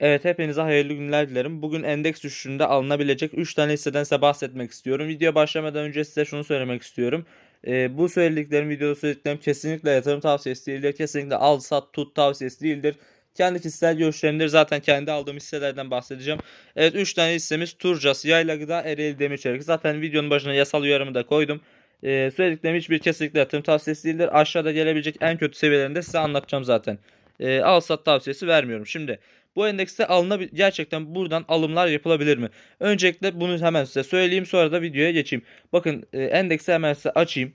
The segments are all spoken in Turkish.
Evet hepinize hayırlı günler dilerim. Bugün endeks düşüşünde alınabilecek 3 tane hisseden size bahsetmek istiyorum. Videoya başlamadan önce size şunu söylemek istiyorum. Ee, bu söylediklerim, videoda söylediklerim kesinlikle yatırım tavsiyesi değildir. Kesinlikle al sat tut tavsiyesi değildir. Kendi kişisel görüşlerimdir. Zaten kendi aldığım hisselerden bahsedeceğim. Evet 3 tane hissemiz Turcas, Yayla Gıda, Ereğli Demirçelik. Zaten videonun başına yasal uyarımı da koydum. Ee, söylediklerim hiçbir kesinlikle yatırım tavsiyesi değildir. Aşağıda gelebilecek en kötü seviyelerini de size anlatacağım zaten. Ee, al sat tavsiyesi vermiyorum. Şimdi bu endekste alınabil gerçekten buradan alımlar yapılabilir mi? Öncelikle bunu hemen size söyleyeyim sonra da videoya geçeyim. Bakın e, endeksi hemen size açayım.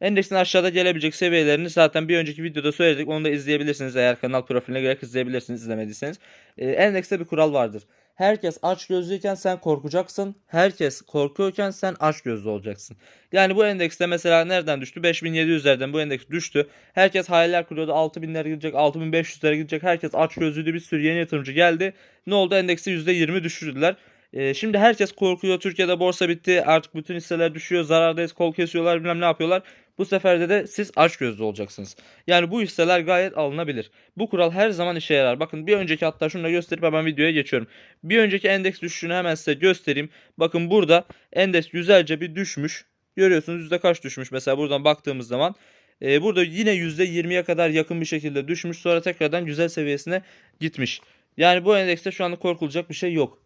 Endeksin aşağıda gelebilecek seviyelerini zaten bir önceki videoda söyledik. Onu da izleyebilirsiniz eğer kanal profiline göre izleyebilirsiniz izlemediyseniz. E, endekste bir kural vardır. Herkes aç gözlüyken sen korkacaksın. Herkes korkuyorken sen aç gözlü olacaksın. Yani bu endekste mesela nereden düştü? 5700'lerden bu endeks düştü. Herkes hayaller kuruyordu. 6000'lere gidecek, 6500'lere gidecek. Herkes aç gözlüydü. Bir sürü yeni yatırımcı geldi. Ne oldu? Endeksi %20 düşürdüler. Ee, şimdi herkes korkuyor. Türkiye'de borsa bitti. Artık bütün hisseler düşüyor. Zarardayız. Kol kesiyorlar. Bilmem ne yapıyorlar. Bu seferde de siz aç gözlü olacaksınız. Yani bu hisseler gayet alınabilir. Bu kural her zaman işe yarar. Bakın bir önceki hatta şunu da gösterip hemen videoya geçiyorum. Bir önceki endeks düşüşünü hemen size göstereyim. Bakın burada endeks güzelce bir düşmüş. Görüyorsunuz yüzde kaç düşmüş mesela buradan baktığımız zaman. Ee, burada yine %20'ye kadar yakın bir şekilde düşmüş. Sonra tekrardan güzel seviyesine gitmiş. Yani bu endekste şu anda korkulacak bir şey yok.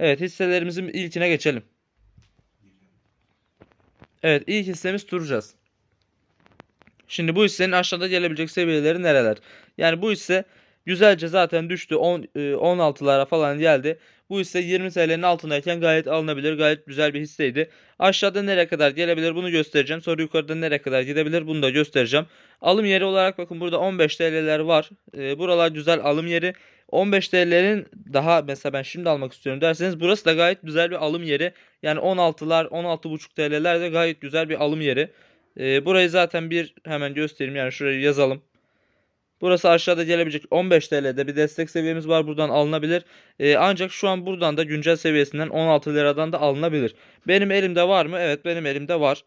Evet hisselerimizin ilkine geçelim. Evet ilk hissemiz Turcas. Şimdi bu hissenin aşağıda gelebilecek seviyeleri nereler? Yani bu hisse güzelce zaten düştü. 10, 16'lara falan geldi. Bu hisse 20 TL'nin altındayken gayet alınabilir. Gayet güzel bir hisseydi. Aşağıda nereye kadar gelebilir bunu göstereceğim. Sonra yukarıda nereye kadar gidebilir bunu da göstereceğim. Alım yeri olarak bakın burada 15 TL'ler var. E, buralar güzel alım yeri. 15 TL'lerin daha mesela ben şimdi almak istiyorum derseniz burası da gayet güzel bir alım yeri. Yani 16'lar 16,5 TL'ler de gayet güzel bir alım yeri. E, burayı zaten bir hemen göstereyim yani şurayı yazalım. Burası aşağıda gelebilecek 15 TL'de bir destek seviyemiz var. Buradan alınabilir. Ee, ancak şu an buradan da güncel seviyesinden 16 liradan da alınabilir. Benim elimde var mı? Evet benim elimde var.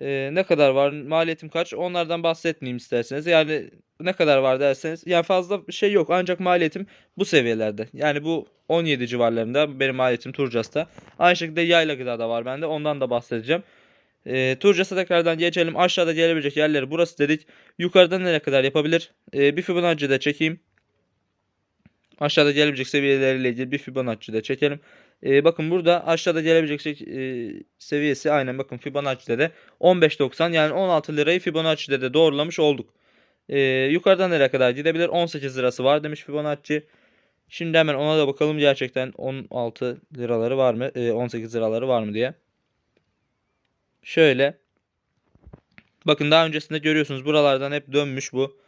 Ee, ne kadar var? Maliyetim kaç? Onlardan bahsetmeyeyim isterseniz. Yani ne kadar var derseniz. Yani fazla bir şey yok. Ancak maliyetim bu seviyelerde. Yani bu 17 civarlarında benim maliyetim Turcas'ta. Aynı şekilde yayla gıda da var bende. Ondan da bahsedeceğim. E, Turcas'a tekrardan geçelim. Aşağıda gelebilecek yerleri burası dedik. Yukarıdan nereye kadar yapabilir? E, bir Fibonacci de çekeyim. Aşağıda gelebilecek seviyeleriyle ilgili bir Fibonacci de çekelim. E, bakın burada aşağıda gelebilecek e, seviyesi aynen bakın Fibonacci'de de 15.90 yani 16 lirayı Fibonacci'de de doğrulamış olduk. E, yukarıdan nereye kadar gidebilir? 18 lirası var demiş Fibonacci. Şimdi hemen ona da bakalım gerçekten 16 liraları var mı? E, 18 liraları var mı diye. Şöyle. Bakın daha öncesinde görüyorsunuz buralardan hep dönmüş bu.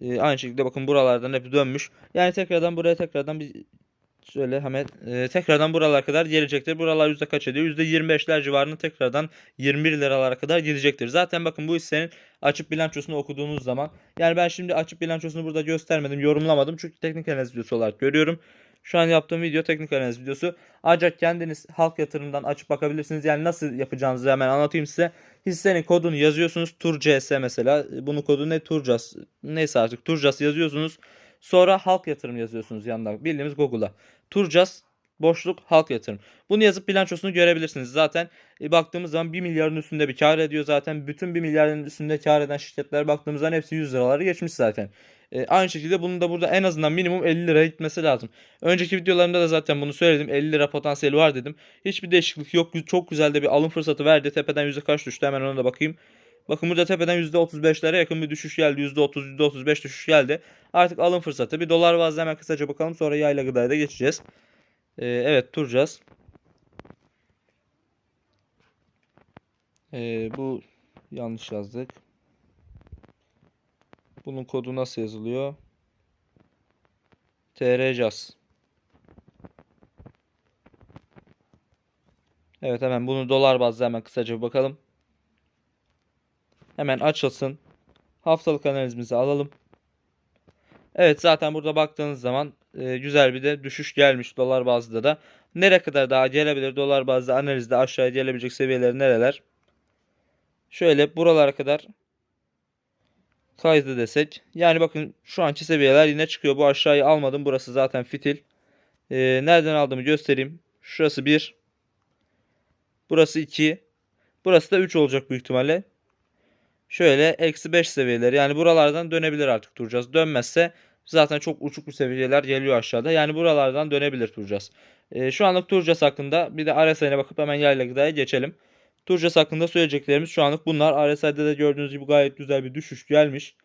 Ee, aynı şekilde bakın buralardan hep dönmüş. Yani tekrardan buraya tekrardan bir şöyle hemen e, tekrardan buralara kadar gelecektir. Buralar yüzde kaç ediyor? Yüzde 25'ler civarında tekrardan 21 liralara kadar gidecektir. Zaten bakın bu hissenin açıp bilançosunu okuduğunuz zaman yani ben şimdi açıp bilançosunu burada göstermedim, yorumlamadım çünkü teknik analiz videosu olarak görüyorum. Şu an yaptığım video teknik analiz videosu. Ancak kendiniz halk yatırımdan açıp bakabilirsiniz. Yani nasıl yapacağınızı hemen anlatayım size. Hissenin kodunu yazıyorsunuz. TurCS mesela. Bunun kodu ne? Turcas. Neyse artık Turcas yazıyorsunuz. Sonra halk yatırım yazıyorsunuz yanında. Bildiğimiz Google'a. Turcas boşluk halk yatırım. Bunu yazıp bilançosunu görebilirsiniz. Zaten e, baktığımız zaman 1 milyarın üstünde bir kar ediyor zaten. Bütün 1 milyarın üstünde kar eden şirketler baktığımız zaman hepsi 100 liraları geçmiş zaten. E, aynı şekilde bunun da burada en azından minimum 50 liraya gitmesi lazım. Önceki videolarımda da zaten bunu söyledim. 50 lira potansiyeli var dedim. Hiçbir değişiklik yok. Çok güzel de bir alım fırsatı verdi. Tepeden yüzde kaç düştü hemen ona da bakayım. Bakın burada tepeden %35'lere yakın bir düşüş geldi. %30, %35 düşüş geldi. Artık alım fırsatı. Bir dolar bazlı hemen kısaca bakalım. Sonra yayla gıdaya da geçeceğiz. Ee, evet duracağız. Ee, bu yanlış yazdık. Bunun kodu nasıl yazılıyor? trjaz. Evet hemen bunu dolar bazlı hemen kısaca bakalım. Hemen açılsın. Haftalık analizimizi alalım. Evet zaten burada baktığınız zaman e, güzel bir de düşüş gelmiş dolar bazlı da. Nereye kadar daha gelebilir dolar bazlı analizde aşağıya gelebilecek seviyeler nereler? Şöyle buralara kadar kaydı desek. Yani bakın şu anki seviyeler yine çıkıyor. Bu aşağıyı almadım. Burası zaten fitil. Ee, nereden aldığımı göstereyim. Şurası 1. Burası 2. Burası da 3 olacak büyük ihtimalle. Şöyle eksi 5 seviyeleri. Yani buralardan dönebilir artık Turcaz. Dönmezse zaten çok uçuk bir seviyeler geliyor aşağıda. Yani buralardan dönebilir Turcaz. Ee, şu anlık Turcaz hakkında bir de RSI'ne bakıp hemen yayla gıdaya geçelim. Turcas hakkında söyleyeceklerimiz şu anlık bunlar. RSI'de de gördüğünüz gibi gayet güzel bir düşüş gelmiş.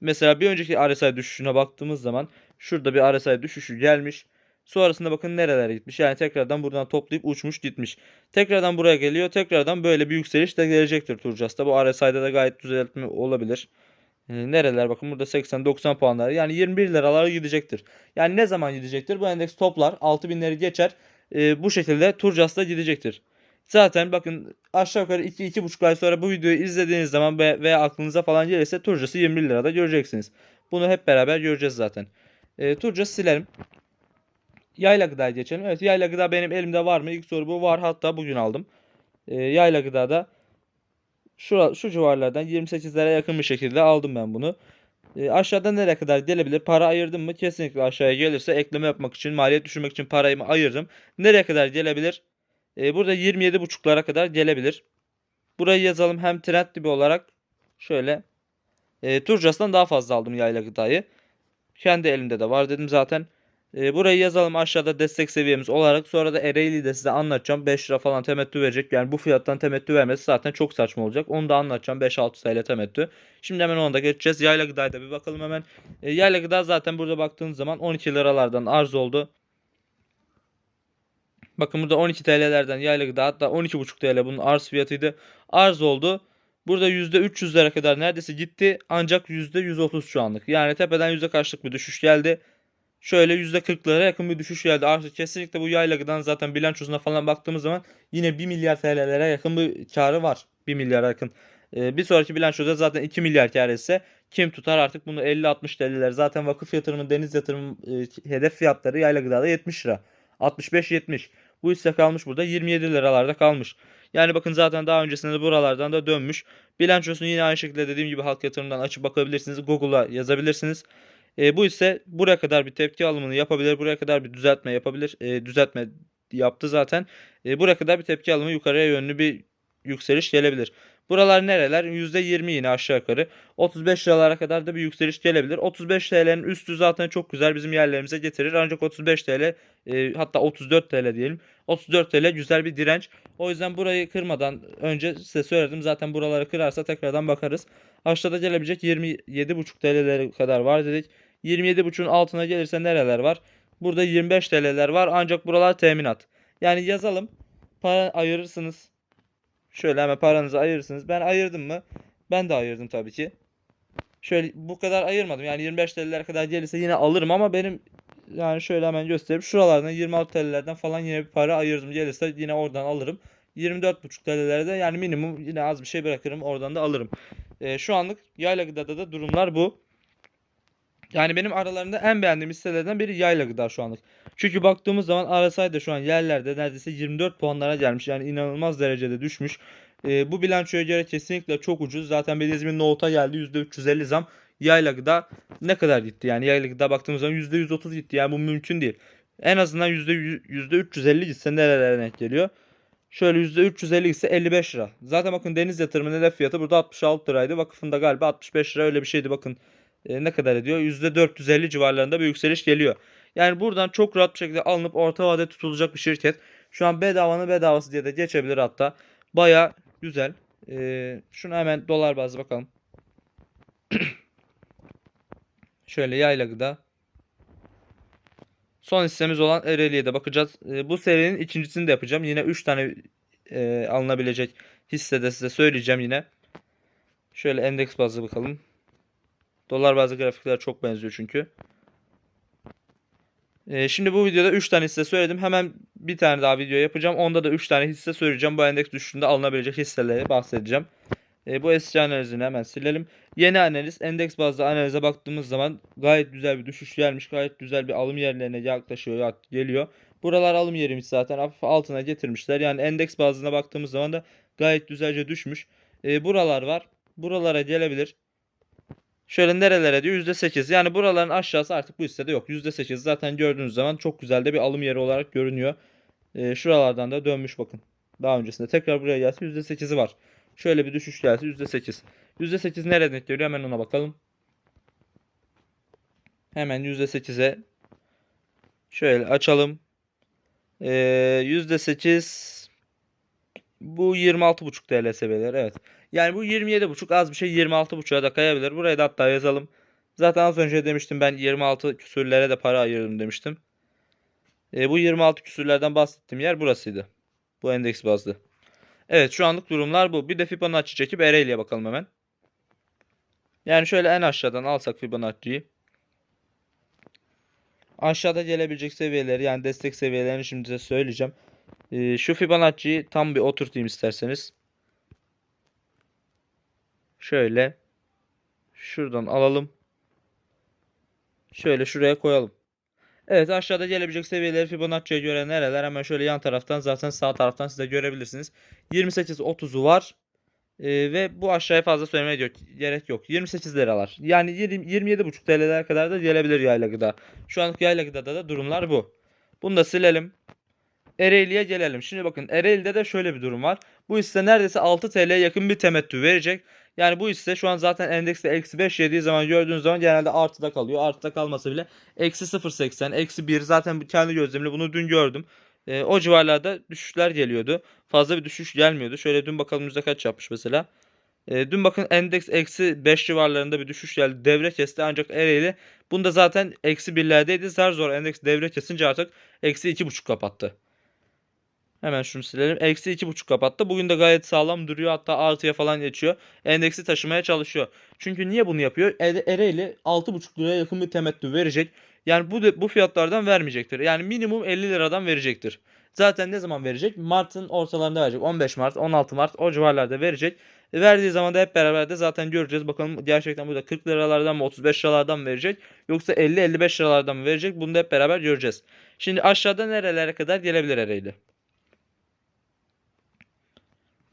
Mesela bir önceki RSI düşüşüne baktığımız zaman şurada bir RSI düşüşü gelmiş. Sonrasında bakın nerelere gitmiş. Yani tekrardan buradan toplayıp uçmuş gitmiş. Tekrardan buraya geliyor. Tekrardan böyle bir yükseliş de gelecektir Turcas'ta. Bu RSI'de de gayet düzeltme olabilir. Ee, nereler bakın burada 80-90 puanlar. Yani 21 liralara gidecektir. Yani ne zaman gidecektir? Bu endeks toplar 6000'leri geçer. Ee, bu şekilde Turcas'ta gidecektir. Zaten bakın aşağı yukarı 2-2,5 ay sonra bu videoyu izlediğiniz zaman ve veya aklınıza falan gelirse Turcas'ı 21 lirada göreceksiniz. Bunu hep beraber göreceğiz zaten. E, Turcas'ı silelim. Yayla gıdaya geçelim. Evet yayla gıda benim elimde var mı? İlk soru bu var. Hatta bugün aldım. E, yayla gıdada şu, şu civarlardan 28 lira yakın bir şekilde aldım ben bunu. E, aşağıda nereye kadar gelebilir? Para ayırdım mı? Kesinlikle aşağıya gelirse ekleme yapmak için, maliyet düşürmek için parayı ayırdım. Nereye kadar gelebilir? E, burada 27.5'lara kadar gelebilir. Burayı yazalım hem trend dibi olarak şöyle e, Turcas'tan daha fazla aldım yayla gıdayı. Kendi elimde de var dedim zaten. E, burayı yazalım aşağıda destek seviyemiz olarak. Sonra da Ereğli'yi de size anlatacağım. 5 lira falan temettü verecek. Yani bu fiyattan temettü vermesi zaten çok saçma olacak. Onu da anlatacağım. 5-6 TL temettü. Şimdi hemen ona da geçeceğiz. Yayla gıdaya da bir bakalım hemen. E, yayla gıda zaten burada baktığınız zaman 12 liralardan arz oldu. Bakın burada 12 TL'lerden yayla gıda hatta 12,5 TL bunun arz fiyatıydı. Arz oldu. Burada %300'lere kadar neredeyse gitti. Ancak %130 şu anlık. Yani tepeden yüzde kaçlık bir düşüş geldi. Şöyle %40'lara yakın bir düşüş geldi. Artık kesinlikle bu yayla gıdanın zaten bilançosuna falan baktığımız zaman yine 1 milyar TL'lere yakın bir karı var. 1 milyara yakın. Ee, bir sonraki bilançoda zaten 2 milyar kar etse kim tutar artık bunu 50-60 TL'ler. Zaten vakıf yatırımı, deniz yatırımı e, hedef fiyatları yayla gıdada 70 lira. 65-70. Bu hisse kalmış burada 27 liralarda kalmış. Yani bakın zaten daha öncesinde de buralardan da dönmüş. Bilançosunu yine aynı şekilde dediğim gibi halk yatırımdan açıp bakabilirsiniz. Google'a yazabilirsiniz. E, bu ise buraya kadar bir tepki alımını yapabilir. Buraya kadar bir düzeltme yapabilir. E, düzeltme yaptı zaten. E, buraya kadar bir tepki alımı yukarıya yönlü bir yükseliş gelebilir. Buralar nereler? %20 yine aşağı yukarı. 35 liralara kadar da bir yükseliş gelebilir. 35 TL'nin üstü zaten çok güzel bizim yerlerimize getirir. Ancak 35 TL e, hatta 34 TL diyelim. 34 TL güzel bir direnç. O yüzden burayı kırmadan önce size söyledim. Zaten buraları kırarsa tekrardan bakarız. Aşağıda gelebilecek 27,5 TL'lere kadar var dedik. 27,5'un altına gelirse nereler var? Burada 25 TL'ler var ancak buralar teminat. Yani yazalım. Para ayırırsınız. Şöyle hemen paranızı ayırırsınız. Ben ayırdım mı? Ben de ayırdım tabii ki. Şöyle bu kadar ayırmadım. Yani 25 TL'lere kadar gelirse yine alırım ama benim yani şöyle hemen göstereyim. Şuralardan 26 TL'lerden falan yine bir para ayırdım. Gelirse yine oradan alırım. 24,5 TL'lerde yani minimum yine az bir şey bırakırım. Oradan da alırım. Ee, şu anlık yayla gıdada da durumlar bu. Yani benim aralarında en beğendiğim hisselerden biri yayla gıda şu anlık. Çünkü baktığımız zaman RSI de şu an yerlerde neredeyse 24 puanlara gelmiş. Yani inanılmaz derecede düşmüş. Ee, bu bilançoya göre kesinlikle çok ucuz. Zaten gibi Note'a geldi %350 zam. Yayla gıda ne kadar gitti? Yani yayla gıda baktığımız zaman %130 gitti. Yani bu mümkün değil. En azından %100, %350 gitse nerelere denk geliyor? Şöyle %350 ise 55 lira. Zaten bakın deniz yatırımı hedef fiyatı burada 66 liraydı. Vakıfında galiba 65 lira öyle bir şeydi bakın. E, ne kadar ediyor? %450 civarlarında bir yükseliş geliyor. Yani buradan çok rahat bir şekilde alınıp orta vade tutulacak bir şirket. Şu an bedavanın bedavası diye de geçebilir hatta. Baya güzel. E, şunu hemen dolar bazlı bakalım. Şöyle yayla gıda. Son hissemiz olan Ereğli'ye de bakacağız. E, bu serinin ikincisini de yapacağım. Yine 3 tane e, alınabilecek hisse de size söyleyeceğim yine. Şöyle endeks bazlı bakalım. Dolar bazlı grafikler çok benziyor çünkü. Ee, şimdi bu videoda 3 tane hisse söyledim. Hemen bir tane daha video yapacağım. Onda da 3 tane hisse söyleyeceğim. Bu endeks düşüşünde alınabilecek hisseleri bahsedeceğim. Ee, bu eski analizini hemen silelim. Yeni analiz, endeks bazlı analize baktığımız zaman gayet güzel bir düşüş gelmiş. Gayet güzel bir alım yerlerine yaklaşıyor, geliyor. Buralar alım yerimiz zaten. Altına getirmişler. Yani endeks bazına baktığımız zaman da gayet güzelce düşmüş. Ee, buralar var. Buralara gelebilir. Şöyle nerelere diyor? %8. Yani buraların aşağısı artık bu hissede yok. %8 zaten gördüğünüz zaman çok güzel de bir alım yeri olarak görünüyor. Ee, şuralardan da dönmüş bakın. Daha öncesinde tekrar buraya gelse %8'i var. Şöyle bir düşüş gelse %8. %8 nereden etkiliyor? Hemen ona bakalım. Hemen %8'e şöyle açalım. Ee, %8 bu 26.5 TL seviyeleri evet. Yani bu 27.5 az bir şey 26.5'a da kayabilir. Buraya da hatta yazalım. Zaten az önce demiştim ben 26 küsürlere de para ayırdım demiştim. E, bu 26 küsürlerden bahsettiğim yer burasıydı. Bu endeks bazlı. Evet şu anlık durumlar bu. Bir de Fibonacci çekip Ereğli'ye bakalım hemen. Yani şöyle en aşağıdan alsak Fibonacci'yi. Aşağıda gelebilecek seviyeleri yani destek seviyelerini şimdi size söyleyeceğim. Ee, şu Fibonacci'yi tam bir oturtayım isterseniz. Şöyle. Şuradan alalım. Şöyle şuraya koyalım. Evet aşağıda gelebilecek seviyeleri Fibonacci'ye göre nereler? Hemen şöyle yan taraftan zaten sağ taraftan siz de görebilirsiniz. 28-30'u var. Ee, ve bu aşağıya fazla söylemeye yok, gerek yok. 28 liralar. Yani 20, 27,5 TL'ler kadar da gelebilir yayla gıda. Şu anlık yayla gıdada da durumlar bu. Bunu da silelim. Ereğli'ye gelelim. Şimdi bakın Ereğli'de de şöyle bir durum var. Bu hisse neredeyse 6 TL'ye yakın bir temettü verecek. Yani bu hisse şu an zaten endekste eksi 5 yediği zaman gördüğünüz zaman genelde artıda kalıyor. Artıda kalmasa bile eksi 0.80, eksi 1 zaten kendi gözlemle bunu dün gördüm. E, o civarlarda düşüşler geliyordu. Fazla bir düşüş gelmiyordu. Şöyle dün bakalım yüzde kaç yapmış mesela. E, dün bakın endeks eksi 5 civarlarında bir düşüş geldi. Devre kesti ancak Ereğli bunda zaten eksi birlerdeydi. Zar zor endeks devre kesince artık eksi 2.5 kapattı. Hemen şunu silelim. Eksi 2.5 kapattı. Bugün de gayet sağlam duruyor. Hatta artıya falan geçiyor. Endeksi taşımaya çalışıyor. Çünkü niye bunu yapıyor? Ereğli 6.5 liraya yakın bir temettü verecek. Yani bu bu fiyatlardan vermeyecektir. Yani minimum 50 liradan verecektir. Zaten ne zaman verecek? Mart'ın ortalarında verecek. 15 Mart, 16 Mart o civarlarda verecek. E, verdiği zaman da hep beraber de zaten göreceğiz. Bakalım gerçekten burada 40 liralardan mı 35 liralardan mı verecek? Yoksa 50-55 liralardan mı verecek? Bunu da hep beraber göreceğiz. Şimdi aşağıda nerelere kadar gelebilir Ereğli?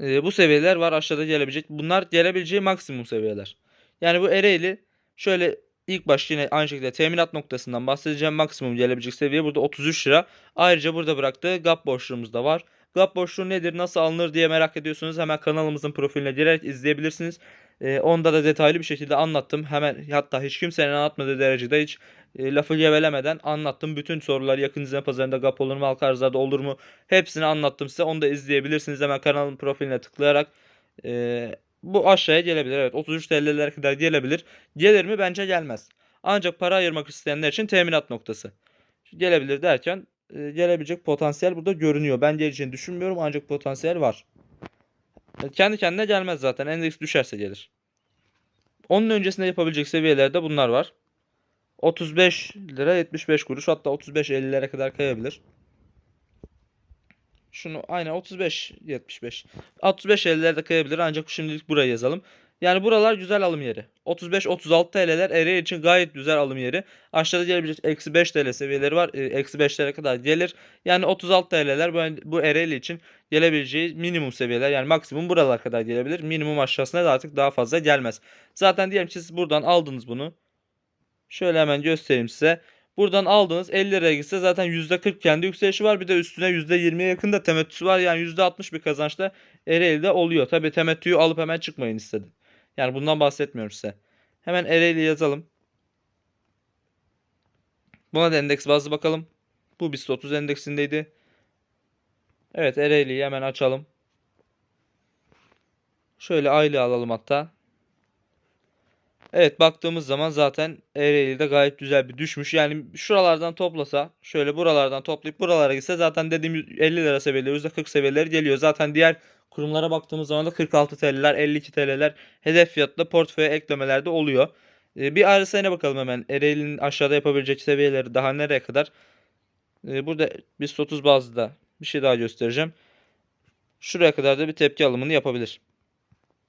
Ee, bu seviyeler var aşağıda gelebilecek. Bunlar gelebileceği maksimum seviyeler. Yani bu Ereğli şöyle ilk baş yine aynı şekilde teminat noktasından bahsedeceğim. Maksimum gelebilecek seviye burada 33 lira. Ayrıca burada bıraktığı gap boşluğumuz da var. Gap boşluğu nedir, nasıl alınır diye merak ediyorsunuz. Hemen kanalımızın profiline girerek izleyebilirsiniz. Ee, onda da detaylı bir şekilde anlattım. Hemen hatta hiç kimsenin anlatmadığı derecede hiç e, lafı gevelemeden anlattım. Bütün soruları yakın izleme pazarında gap olur mu, halka arzlarda olur mu? Hepsini anlattım size. Onu da izleyebilirsiniz. Hemen kanalın profiline tıklayarak. E, bu aşağıya gelebilir. Evet 33 TL'lere kadar gelebilir. Gelir mi? Bence gelmez. Ancak para ayırmak isteyenler için teminat noktası. Gelebilir derken e, gelebilecek potansiyel burada görünüyor. Ben geleceğini düşünmüyorum ancak potansiyel var. Kendi kendine gelmez zaten. Endeks düşerse gelir. Onun öncesinde yapabilecek seviyelerde bunlar var. 35 lira 75 kuruş hatta 35-50'lere kadar kayabilir. Şunu aynen 35 75. 35 50'lerde kayabilir ancak şimdilik buraya yazalım. Yani buralar güzel alım yeri. 35-36 TL'ler Ereğli için gayet güzel alım yeri. Aşağıda gelebilecek eksi 5 TL seviyeleri var. E, Eksi 5'lere kadar gelir. Yani 36 TL'ler bu, bu için gelebileceği minimum seviyeler. Yani maksimum buralar kadar gelebilir. Minimum aşağısına da artık daha fazla gelmez. Zaten diyelim ki siz buradan aldınız bunu. Şöyle hemen göstereyim size. Buradan aldığınız 50 liraya gitse zaten %40 kendi yükselişi var. Bir de üstüne %20'ye yakın da temettüsü var. Yani %60 bir kazançta Ereğli'de oluyor. Tabi temettüyü alıp hemen çıkmayın istedim. Yani bundan bahsetmiyorum size. Hemen Ereğli yazalım. Buna da endeks bazlı bakalım. Bu BIST 30 endeksindeydi. Evet Ereğli'yi hemen açalım. Şöyle aylığı alalım hatta. Evet baktığımız zaman zaten Ereğli'de gayet güzel bir düşmüş. Yani şuralardan toplasa şöyle buralardan toplayıp buralara gitse zaten dediğim 50 lira seviyeleri %40 seviyeleri geliyor. Zaten diğer kurumlara baktığımız zaman da 46 TL'ler 52 TL'ler hedef fiyatla portföye eklemelerde oluyor. Ee, bir RSI'ne bakalım hemen. Ereğli'nin aşağıda yapabilecek seviyeleri daha nereye kadar? Ee, burada BIST 30 bazında bir şey daha göstereceğim. Şuraya kadar da bir tepki alımını yapabilir.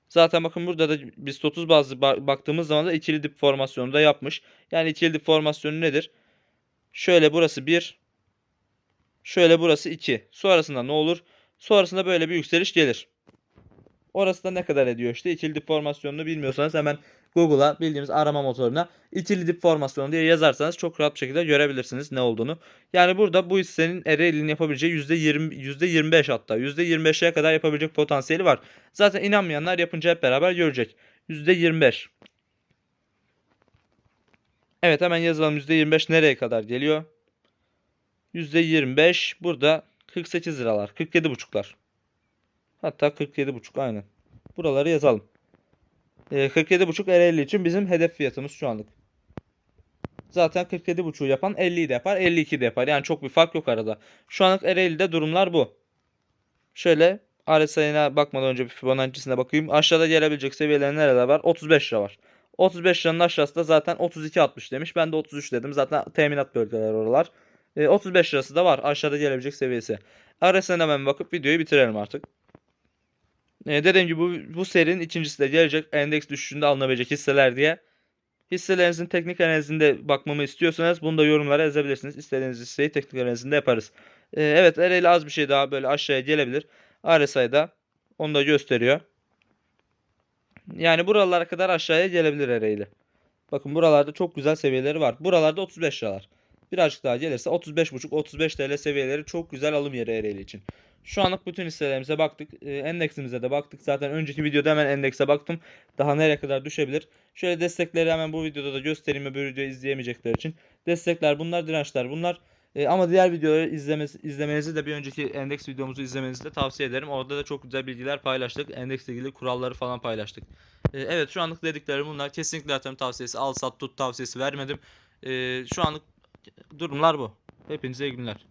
Zaten bakın burada da biz 30 bazlı baktığımız zaman da ikili dip formasyonu da yapmış. Yani ikili dip formasyonu nedir? Şöyle burası 1. Şöyle burası 2. Sonrasında ne olur? Sonrasında böyle bir yükseliş gelir. Orası da ne kadar ediyor işte. İkili dip formasyonunu bilmiyorsanız hemen Google'a bildiğimiz arama motoruna ikili dip formasyonu diye yazarsanız çok rahat bir şekilde görebilirsiniz ne olduğunu. Yani burada bu hissenin Ereğli'nin yapabileceği %20, %25 hatta %25'e kadar yapabilecek potansiyeli var. Zaten inanmayanlar yapınca hep beraber görecek. %25. Evet hemen yazalım %25 nereye kadar geliyor? %25 burada 48 liralar. 47 buçuklar. Hatta 47 buçuk aynen. Buraları yazalım. Ee, 47 buçuk Ereğli için bizim hedef fiyatımız şu anlık. Zaten 47 buçuğu yapan 50'yi de yapar 52 de yapar. Yani çok bir fark yok arada. Şu anlık Ereğli'de durumlar bu. Şöyle RSI'ne bakmadan önce bir Fibonacci'sine bakayım. Aşağıda gelebilecek seviyeler nerede var? 35 lira var. 35 liranın aşağısı da zaten 32.60 demiş. Ben de 33 dedim. Zaten teminat bölgeleri oralar. E, 35 lirası da var aşağıda gelebilecek seviyesi. RSI'ne hemen bakıp videoyu bitirelim artık. E, dediğim gibi bu, bu serinin ikincisi de gelecek. Endeks düşüşünde alınabilecek hisseler diye. Hisselerinizin teknik analizinde bakmamı istiyorsanız bunu da yorumlara yazabilirsiniz. İstediğiniz hisseyi teknik analizinde yaparız. E, evet Ereğli az bir şey daha böyle aşağıya gelebilir. RSI'da onu da gösteriyor. Yani buralara kadar aşağıya gelebilir Ereğli. Bakın buralarda çok güzel seviyeleri var. Buralarda 35 liralar. Birazcık daha gelirse 35.5-35 TL seviyeleri çok güzel alım yeri Ereğli için. Şu anlık bütün hisselerimize baktık. E, endeksimize de baktık. Zaten önceki videoda hemen endekse baktım. Daha nereye kadar düşebilir. Şöyle destekleri hemen bu videoda da göstereyim ve bu videoyu izleyemeyecekler için. Destekler bunlar, dirençler bunlar. E, ama diğer videoları izlemesi, izlemenizi de bir önceki endeks videomuzu izlemenizi de tavsiye ederim. Orada da çok güzel bilgiler paylaştık. Endeksle ilgili kuralları falan paylaştık. E, evet şu anlık dediklerim bunlar. Kesinlikle yatırım tavsiyesi, al sat tut tavsiyesi vermedim. Şu anlık durumlar bu. Hepinize iyi günler.